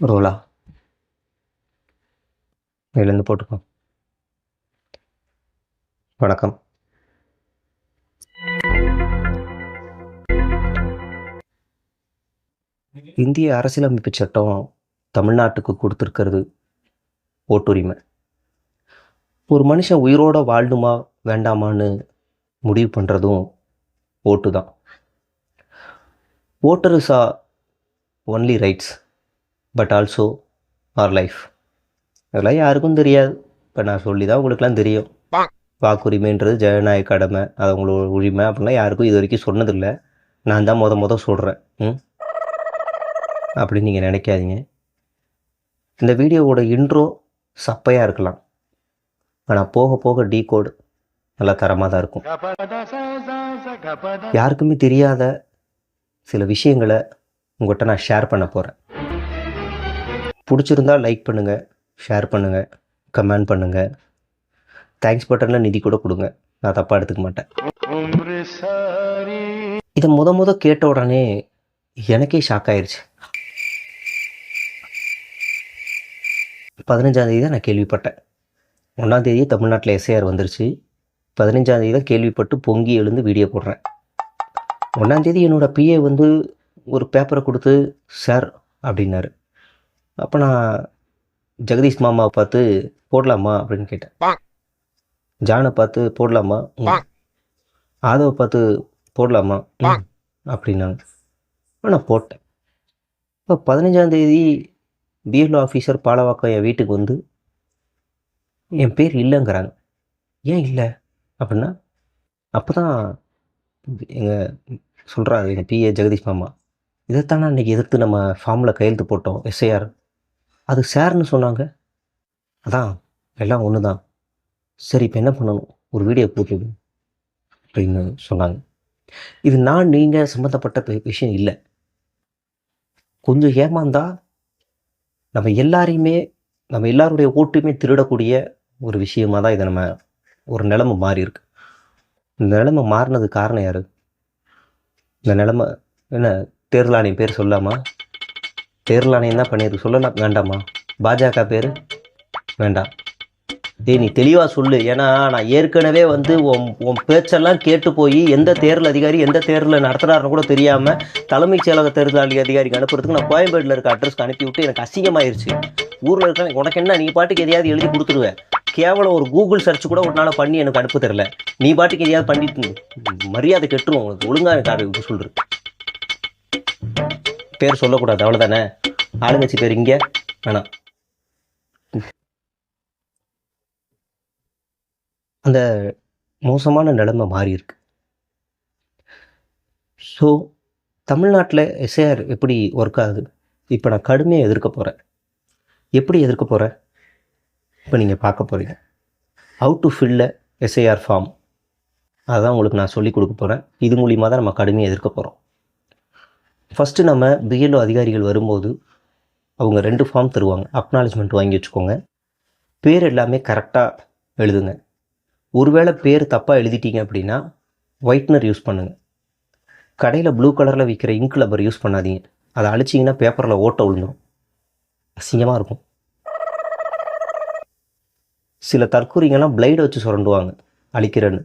ரோலா. இதுலேருந்து போட்டுக்கோ. வணக்கம். இந்திய அரசியலமைப்பு சட்டம் தமிழ்நாட்டுக்கு கொடுத்துருக்கிறது ஓட்டுரிமை. ஒரு மனுஷன் உயிரோட வாழணுமா வேண்டாமான்னு முடிவு பண்ணுறதும் ஓட்டு தான் voters are only rights but also our life அதெல்லாம் யாருக்கும் தெரியாது. இப்போ நான் சொல்லி தான் உங்களுக்குலாம் தெரியும் வாக்குரிமைன்றது ஜனநாயக கடமை அது உங்களோட உரிமை அப்படிலாம் யாருக்கும் இது வரைக்கும் சொன்னதில்லை. நான் தான் முத முத சொல்கிறேன் ம்? அப்படின்னு நீங்கள் நினைக்காதீங்க. இந்த வீடியோவோட இன்ட்ரோ சப்பையாக இருக்கலாம். ஆனால் போக போக டீ கோடு நல்லா தரமாக தான் இருக்கும். யாருக்குமே தெரியாத சில விஷயங்களை உங்கள்கிட்ட நான் ஷேர் பண்ண போகிறேன் பிடிச்சிருந்தா லைக் பண்ணுங்கள் ஷேர் பண்ணுங்கள் கமெண்ட் பண்ணுங்கள் தேங்க்ஸ் பட்டனில் நிதி கூட கொடுங்க. நான் தப்பாக எடுத்துக்க மாட்டேன். இதை முத முத கேட்ட உடனே எனக்கே ஷாக் ஆயிடுச்சு பதினஞ்சாந்தேதி தான் நான் கேள்விப்பட்டேன். ஒன்றாந்தேதியே தமிழ்நாட்டில் எஸ்ஐஆர் வந்துருச்சு. பதினஞ்சாந்தேதி தான் கேள்விப்பட்டு பொங்கி எழுந்து வீடியோ போடுறேன். ஒன்றாந்தேதி என்னோட பிஏ வந்து ஒரு பேப்பரை கொடுத்து சார் அப்படின்னாரு. அப்போ நான் ஜெகதீஷ் மாமாவை பார்த்து போடலாமா? அப்படின்னு கேட்டேன். ஜானை பார்த்து போடலாமா. ஆதவை பார்த்து போடலாமா. அப்படின்னாங்க. அப்ப நான் போட்டேன். இப்போ பதினஞ்சாந்தேதி பிஎல்ஓ ஆஃபீஸர் பாலவாக்கம் என் வீட்டுக்கு வந்து என் பேர் இல்லைங்கிறாங்க. ஏன் இல்லை? அப்படின்னா அப்போ தான் எங்கள் சொல்கிறாரு இந்த பிஏ ஜெகதீஷ் மாமா. இதைத்தானே அன்றைக்கி எதிர்த்து நம்ம ஃபார்மில் கையெழுத்து போட்டோம் எஸ்ஐஆர் அது சார்னு சொன்னாங்க. அதான் எல்லாம் ஒன்று தான் சரி இப்போ என்ன பண்ணணும்? ஒரு வீடியோ போட்டுவிடு அப்படின்னு சொன்னாங்க. இது நான் நீங்கள் சம்மந்தப்பட்ட விஷயம் இல்லை. கொஞ்சம் ஏமாந்தா நம்ம எல்லாரையுமே நம்ம எல்லாருடைய ஓட்டுமே திருடக்கூடிய ஒரு விஷயமாக தான் இதை நம்ம ஒரு நிலைமை மாறி இருக்கு இந்த நிலைமை மாறினது காரணம் யாரு? இந்த நிலமை என்ன தேர்தல் ஆணையம் பேர் சொல்லாமா? தேர்தல் ஆணையம் தான் பண்ணியிருக்கு. சொல்லலாம் வேண்டாமா? பாஜக பேர்? வேண்டாம். டேய் நீ தெளிவாக சொல்லு. ஏன்னா நான் ஏற்கனவே வந்து உன் உன் பேச்செல்லாம் கேட்டு போய் எந்த தேர்தல் அதிகாரி எந்த தேர்தலில் நடத்துகிறாருன்னு கூட தெரியாமல் தலைமைச் செயலக தேர்தல் அதிகாரிக்கு அனுப்புறதுக்கு நான் கோயம்பேட்டில் இருக்க அட்ரஸ்க்கு அனுப்பி விட்டு எனக்கு அசிங்கமாயிருச்சு. ஊரில் இருக்க உனக்கு என்ன நீ பாட்டுக்கு எதையாவது எழுதி கொடுத்துருவேன் கேவலம் ஒரு கூகுள் சர்ச் கூட ஒரு நாள் பண்ணி எனக்கு அனுப்பு தெரில நீ பாட்டுக்கு எதையாவது பண்ணிட்டு மரியாதை கெட்டுரும். உனக்கு ஒழுங்காக எனக்கு சொல்கிறது பேர் சொல்லக்கூடாது. அவ்வளோதானே ஆளுங்கட்சி பேர் இங்கே. வேணாம் அந்த மோசமான நிலைமை மாறி இருக்கு. ஸோ தமிழ்நாட்டில் எஸ்ஏஆர் எப்படி ஒர்க் ஆகுது? இப்போ நான் கடுமையாக எதிர்க்க போகிறேன் எப்படி எதிர்க்க போகிறேன் இப்போ நீங்கள் பார்க்க போகிறீங்க how to fill SIR form அதான் உங்களுக்கு நான் சொல்லிக் கொடுக்க போகிறேன் இது மூலிமா தான் நம்ம கடுமையாக எதிர்க்க போகிறோம் ஃபஸ்ட்டு நம்ம பிஎல்ஓ அதிகாரிகள் வரும்போது அவங்க ரெண்டு ஃபார்ம் தருவாங்க. அக்னாலேஜ்மெண்ட் வாங்கி வச்சுக்கோங்க. பேர் எல்லாமே கரெக்டாக எழுதுங்க. ஒருவேளை பேர் தப்பாக எழுதிட்டீங்க அப்படின்னா ஒயிட்னர் யூஸ் பண்ணுங்கள் கடையில் ப்ளூ கலரில் விற்கிற இங்க் லப்பர் யூஸ் பண்ணாதீங்க. அதை அழிச்சிங்கன்னா பேப்பரில் ஓட்ட விழுந்துடும் அசிங்கமாக இருக்கும். சில தற்கூரிங்கெல்லாம் பிளைடை வச்சு சுரண்டுவாங்க. அழிக்கிறேன்னு.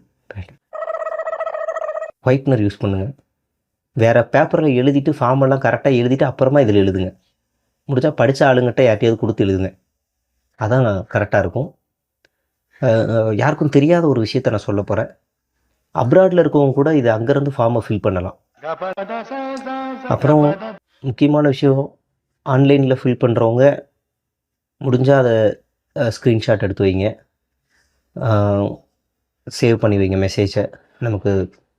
ஒயிட்னர் யூஸ் பண்ணுங்கள் வேறு பேப்பரில் எழுதிட்டு ஃபார்ம் எல்லாம் கரெக்டாக எழுதிட்டு அப்புறமா இதில் எழுதுங்க. முடிஞ்சால் படித்த ஆளுங்கிட்ட யார்ட்டையாவது கொடுத்து எழுதுங்க. அதான் கரெக்டாக இருக்கும். யாருக்கும் தெரியாத ஒரு விஷயத்த நான் சொல்ல போகிறேன் அப்ராடில் இருக்கவங்க கூட இது அங்கேருந்து ஃபார்மை ஃபில் பண்ணலாம். அப்புறம் முக்கியமான விஷயம் ஆன்லைனில் ஃபில் பண்ணுறவங்க முடிஞ்சால் அதை ஸ்க்ரீன்ஷாட் எடுத்து வைங்க. சேவ் பண்ணி வைங்க மெசேஜை நமக்கு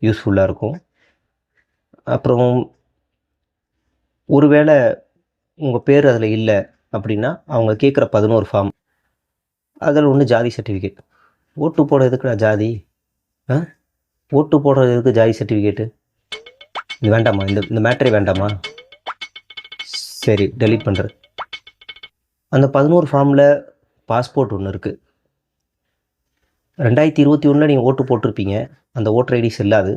யூஸ்ஃபுல்லாக இருக்கும். அப்புறம் ஒருவேளை உங்கள் பேர் அதில் இல்லை அப்படின்னா அவங்க கேட்குற பதினோரு ஃபார்ம் அதில் ஒன்று ஜாதி சர்டிஃபிகேட் ஓட்டு போட எதுக்குடா ஜாதி? ஆ ஓட்டு போடுறது எதுக்கு ஜாதி சர்டிஃபிகேட்டு இது வேண்டாமா? இந்த இந்த மேட்ரே வேண்டாமா? சரி டெலீட் பண்ணுறது அந்த பதினோரு ஃபார்மில் பாஸ்போர்ட் ஒன்று இருக்குது ரெண்டாயிரத்தி இருபத்தி ஒன்றில் நீங்கள் ஓட்டு போட்டிருப்பீங்க. அந்த ஓட்டர் ஐடி செல்லாது.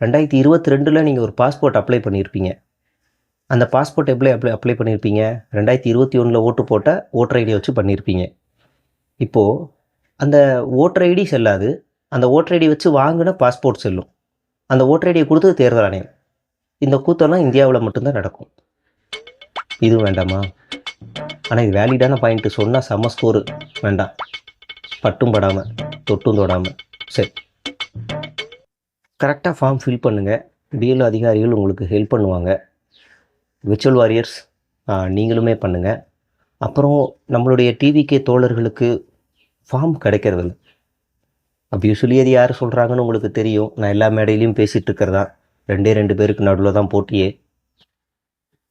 ரெண்டாயிரத்தி இருபத்தி ரெண்டில் நீங்கள் ஒரு பாஸ்போர்ட் அப்ளை பண்ணியிருப்பீங்க அந்த பாஸ்போர்ட் எப்படி அப்ளை அப்ளை பண்ணியிருப்பீங்க ரெண்டாயிரத்தி இருபத்தி ஒன்றில் ஓட்டு போட்ட ஓட்டர் ஐடியை வச்சு பண்ணியிருப்பீங்க இப்போது அந்த ஓட்டர் ஐடி செல்லாது. அந்த ஓட்டர் ஐடி வச்சு வாங்கின பாஸ்போர்ட் செல்லும். அந்த ஓட்டர் ஐடியை கொடுத்தது தேர்தல் ஆணையம். இந்த கூத்தெல்லாம் இந்தியாவில் மட்டும்தான் நடக்கும். இது வேண்டாமா? ஆனால் இது வேலிடான பாயிண்ட்டு சொன்னால் செம்ம ஸ்கோரு வேண்டாம். பட்டும் படாமல் தொட்டும் தொடாமல் சரி. கரெக்டாக ஃபார்ம் ஃபில் பண்ணுங்கள் பிஎல் அதிகாரிகள் உங்களுக்கு ஹெல்ப் பண்ணுவாங்க. விர்ச்சுவல் வாரியர்ஸ் நீங்களுமே பண்ணுங்கள் அப்புறம் நம்மளுடைய டிவிகே தோழர்களுக்கு ஃபார்ம் கிடைக்கிறதில்ல. அப்போ யூஸ்வலி அது யார் சொல்கிறாங்கன்னு உங்களுக்கு தெரியும். நான் எல்லா மேடையிலையும் பேசிகிட்டு இருக்கிறதான் ரெண்டே ரெண்டு பேருக்கு நடுவில் தான் போட்டியே.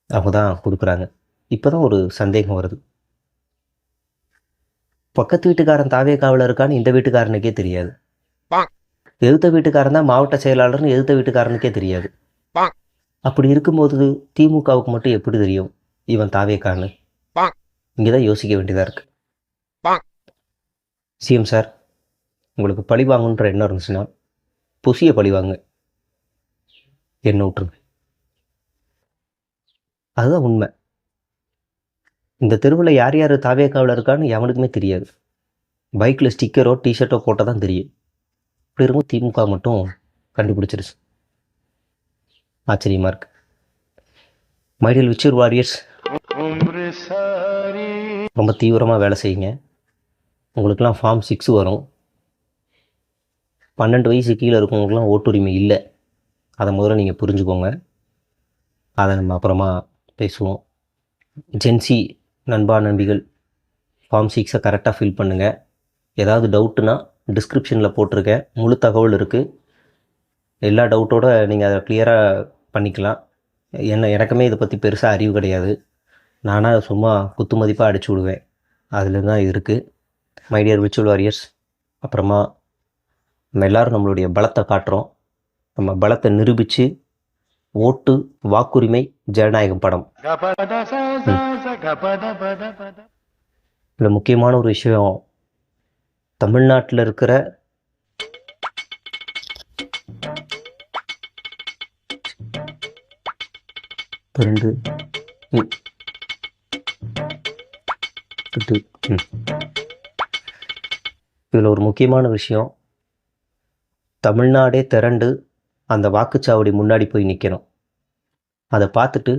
அவங்க தான் கொடுக்குறாங்க. இப்போ தான் ஒரு சந்தேகம் வருது. பக்கத்து வீட்டுக்காரன் தாவே காவலர் இருக்கான்னு இந்த வீட்டுக்காரனுக்கே தெரியாது. எதிர்த்த வீட்டுக்காரன் தான் மாவட்ட செயலாளர்னு எதிர்த்த வீட்டுக்காரனுக்கே தெரியாது. அப்படி இருக்கும்போது திமுகவுக்கு மட்டும் எப்படி தெரியும் இவன் தாவேக்கான்னு? இங்கே தான் யோசிக்க வேண்டியதாக இருக்கு. சிஎம் சார் உங்களுக்கு பழி வாங்கணுன்ற எண்ணம் இருந்துச்சுன்னா புசிய பழி வாங்க. என்ன விட்டுருங்க. அதுதான் உண்மை. இந்த தெருவில் யார் யார் தாவேக்காவில் இருக்கான்னு எவனுக்குமே தெரியாது. பைக்கில் ஸ்டிக்கரோ டிஷர்ட்டோ போட்டால் தான் தெரியும். இப்படி இருக்கும் திமுக மட்டும் கண்டுபிடிச்சிருச்சு. ஆச்சரியமாக இருக்கு. மைடியல் விச்சூர் வாரியர்ஸ் ரொம்ப தீவிரமாக வேலை செய்யுங்க. உங்களுக்கெல்லாம் ஃபார்ம் சிக்ஸ் வரும். பன்னெண்டு வயசு கீழே இருக்கவங்களுக்குலாம் ஓட்டுரிமை இல்லை. அதை முதல்ல நீங்கள் புரிஞ்சுக்கோங்க. அதை நம்ம அப்புறமா பேசுவோம். ஜென்சி நண்பா நம்பிகள் ஃபார்ம் சிக்ஸை கரெக்டாக ஃபில் பண்ணுங்கள் ஏதாவது டவுட்டுனா டிஸ்கிரிப்ஷனில் போட்டிருக்கேன் முழு தகவல் இருக்குது எல்லா டவுட்டோட நீங்கள் அதை கிளியராக பண்ணிக்கலாம். என்ன எனக்குமே இதை பற்றி பெருசாக அறிவு கிடையாது. நானாக சும்மா குத்து மதிப்பாக அடிச்சு விடுவேன். அதில் தான் இருக்குது மைடியர் விர்ச்சுவல் வாரியர்ஸ் அப்புறமா நம்ம எல்லோரும் நம்மளுடைய பலத்தை காட்டுறோம். நம்ம பலத்தை நிரூபித்து ஓட்டு வாக்குரிமை ஜனநாயகம் படம். இதில் முக்கியமான ஒரு விஷயம் தமிழ்நாட்டில் இருக்கிற ரெண்டு இதில் ஒரு முக்கியமான விஷயம் தமிழ்நாடே திரண்டு அந்த வாக்குச்சாவடி முன்னாடி போய் நிற்கணும் அதை பார்த்துட்டு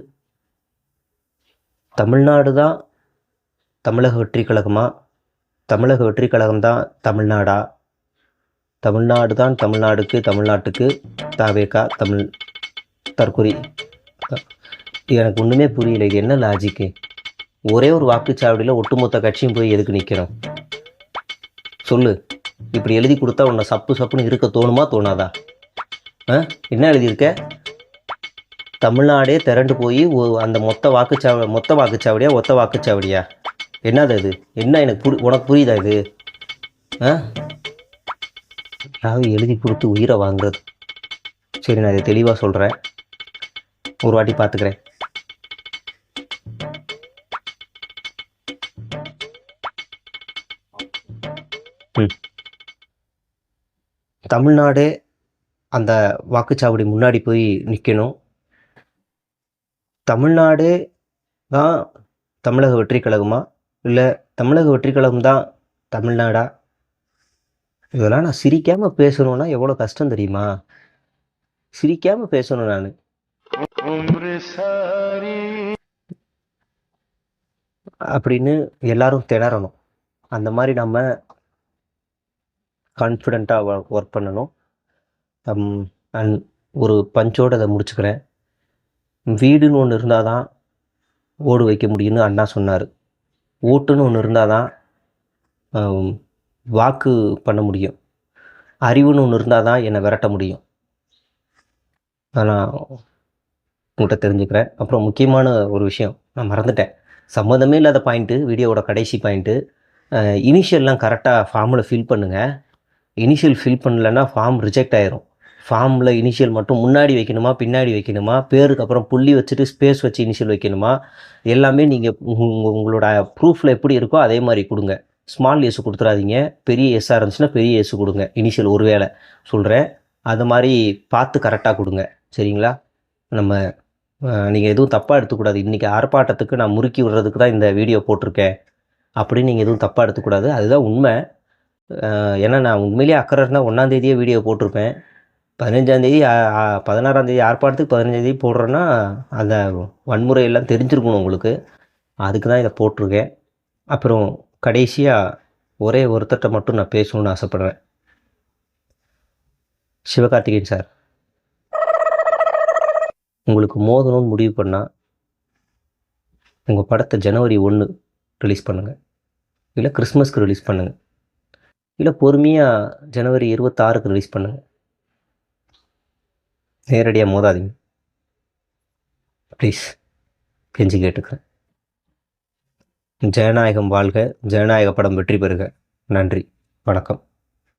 தமிழ்நாடு தான் தமிழக வெற்றி கழகமா தமிழக வெற்றி கழகம் தான் தமிழ்நாடா? தமிழ்நாடு தான் தமிழ்நாடுக்கு தமிழ்நாட்டுக்கு தாவேக்கா தமிழ் தற்கொலை. எனக்கு ஒன்றுமே புரியல இது என்ன லாஜிக்கு ஒரே ஒரு வாக்குச்சாவடியில் ஒட்டுமொத்த கட்சியும் போய் எதுக்கு நிற்கிறோம் சொல்லு. இப்படி எழுதி கொடுத்தா உன்னை சப்பு சப்புன்னு இருக்க தோணுமா தோணாதா? ஆ? என்ன எழுதியிருக்க? தமிழ்நாடே திரண்டு போய் அந்த மொத்த வாக்குச்சாவடி மொத்த வாக்குச்சாவடியா ஒத்த வாக்குச்சாவடியா? என்னது அது? என்ன எனக்கு புரி உனக்கு புரியுதா இது? ஆ? யாராவது எழுதி கொடுத்து உயிரை வாங்குறது? சரி நான் இதை தெளிவாக சொல்கிறேன் ஒரு வாட்டி பார்த்துக்கிறேன் தமிழ்நாடு அந்த வாக்குச்சாவடி முன்னாடி போய் நிற்கணும் தமிழ்நாடு தான் தமிழக வெற்றி கழகமா இல்லை தமிழக வெற்றி கழகம் தான் தமிழ்நாடா? இதெல்லாம் நான் சிரிக்காமல் பேசணும்னா எவ்வளோ கஷ்டம் தெரியுமா? சிரிக்காமல் பேசணும் நான். அப்படின்னு எல்லாரும் திணறணும். அந்த மாதிரி நம்ம கான்ஃபிடெண்ட்டாக ஒர்க் பண்ணணும். அண்ட் ஒரு பஞ்சோடு அதை முடிச்சுக்கிறேன். வீடுன்னு ஒன்று இருந்தால் தான் ஓடு வைக்க முடியும்னு அண்ணா சொன்னார். ஓட்டுன்னு ஒன்று இருந்தால் தான் வாக்கு பண்ண முடியும். அறிவுன்னு ஒன்று இருந்தால் தான் என்னை விரட்ட முடியும். நான் உங்கள்கிட்ட தெரிஞ்சுக்கிறேன். அப்புறம் முக்கியமான ஒரு விஷயம் நான் மறந்துட்டேன். சம்மந்தமே இல்லாத பாயிண்ட்டு வீடியோவோட கடைசி பாயிண்ட்டு இனிஷியல்லாம் கரெக்டாக ஃபார்மில் ஃபில் பண்ணுங்கள் இனிஷியல் ஃபில் பண்ணலன்னா ஃபார்ம் ரிஜெக்ட் ஆயிரும். ஃபார்மில் இனிஷியல் மட்டும் முன்னாடி வைக்கணுமா பின்னாடி வைக்கணுமா பேருக்கு அப்புறம் புள்ளி வச்சுட்டு ஸ்பேஸ் வச்சு இனிஷியல் வைக்கணுமா எல்லாமே நீங்கள் உங்களோட ப்ரூஃபில் எப்படி இருக்கோ அதே மாதிரி கொடுங்க. ஸ்மால் எஸ் கொடுத்துறாதீங்க. பெரிய எஸ்ஸாக இருந்துச்சுன்னா பெரிய எஸ் கொடுங்க. இனிஷியல் ஒரு வேளை சொல்கிறேன் அது மாதிரி பார்த்து கரெக்டாக கொடுங்க. சரிங்களா? நம்ம நீங்கள் எதுவும் தப்பாக எடுத்துக்கூடாது. இன்றைக்கி ஆர்ப்பாட்டத்துக்கு நான் முறுக்கி விடுறதுக்கு தான் இந்த வீடியோ போட்டிருக்கேன். அப்படின்னு நீங்கள் எதுவும் தப்பாக எடுத்துக்கூடாது. அதுதான் உண்மை. ஏன்னா நான் உண்மையிலேயே அக்கறை இருந்தால் ஒன்றாந்தேதியே வீடியோ போட்டிருப்பேன். பதினஞ்சாந்தேதி பதினாறாந்தேதி ஆர்ப்பாட்டத்துக்கு பதினஞ்சாந்தேதி போடுறேன்னா அந்த வன்முறை எல்லாம் தெரிஞ்சிருக்கணும் உங்களுக்கு. அதுக்கு தான் இதை போட்டிருக்கேன். அப்புறம் கடைசியாக ஒரே ஒருத்தர்கிட்ட மட்டும் நான் பேசணும்னு ஆசைப்பட்றேன். சிவகார்த்திகேயன் சார். உங்களுக்கு மோதணும்னு முடிவு பண்ணால் உங்கள் படத்தை ஜனவரி ஒன்று ரிலீஸ் பண்ணுங்கள் இல்லை கிறிஸ்மஸ்க்கு ரிலீஸ் பண்ணுங்கள் இல்லை பொறுமையாக ஜனவரி இருபத்தாறுக்கு ரிலீஸ் பண்ணுங்கள் நேரடியாக மோதாதீங்க. ப்ளீஸ் கெஞ்சி கேட்டுக்கிறேன் ஜனநாயகம் வாழ்க. ஜனநாயக படம் வெற்றி பெறுக. நன்றி. வணக்கம்.